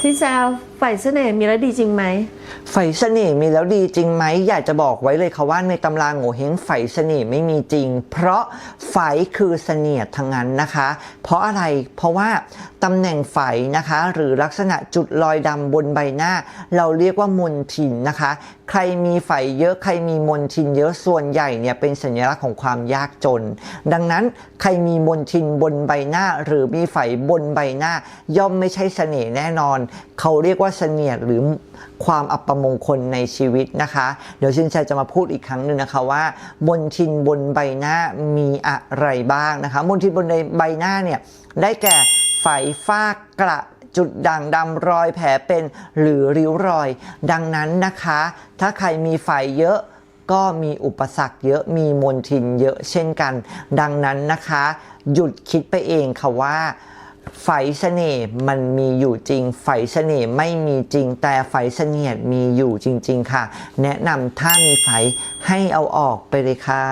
ที่แซวฝ่ายเสน่ห์มีแล้วดีจริงไหมไฟเสน่ห์มีแล้วดีจริงไหม อยากจะบอกไว้เลยค่ะว่าในตำราโง่เฮงไฟเสน่ห์ไม่มีจริง เพราะไฟคือเสนียดทั้งนั้นนะคะ เพราะอะไรเพราะว่าตำแหน่งไฟนะคะ หรือลักษณะจุดรอยดำบนใบหน้า เราเรียกว่ามนทินนะคะ ใครมีไฟเยอะใครมีมนทินเยอะส่วนใหญ่เนี่ยเป็นสัญลักษณ์ของความยากจน ดังนั้นใครมีมนทินบนใบหน้า หรือมีไฟบนใบหน้า ย่อมไม่ใช่เสน่ห์แน่นอนเขาเรียกว่าเสนียดหรือความอัปมงคลในชีวิตนะคะ เดี๋ยวชินชัยจะมาพูดอีกครั้งหนึ่งนะคะว่ามนทินบนใบหน้ามีอะไรบ้างนะคะมนทินบนใบหน้าเนี่ยได้แก่ไฝฟ้ากระจุดด่างดำรอยแผลเป็นหรือริ้วรอย ดังนั้นนะคะ ถ้าใครมีไฝเยอะก็มีอุปสรรคเยอะมีมนทินเยอะเช่นกัน ดังนั้นนะคะ หยุดคิดไปเองค่ะว่า ไฟเสน่ห์มันมีอยู่จริง ไฟเสน่ห์ไม่มีจริง แต่ไฟเสน่ห์มีอยู่จริง ๆ ค่ะ แนะนำถ้ามีไฟให้เอาออกไปเลยค่ะ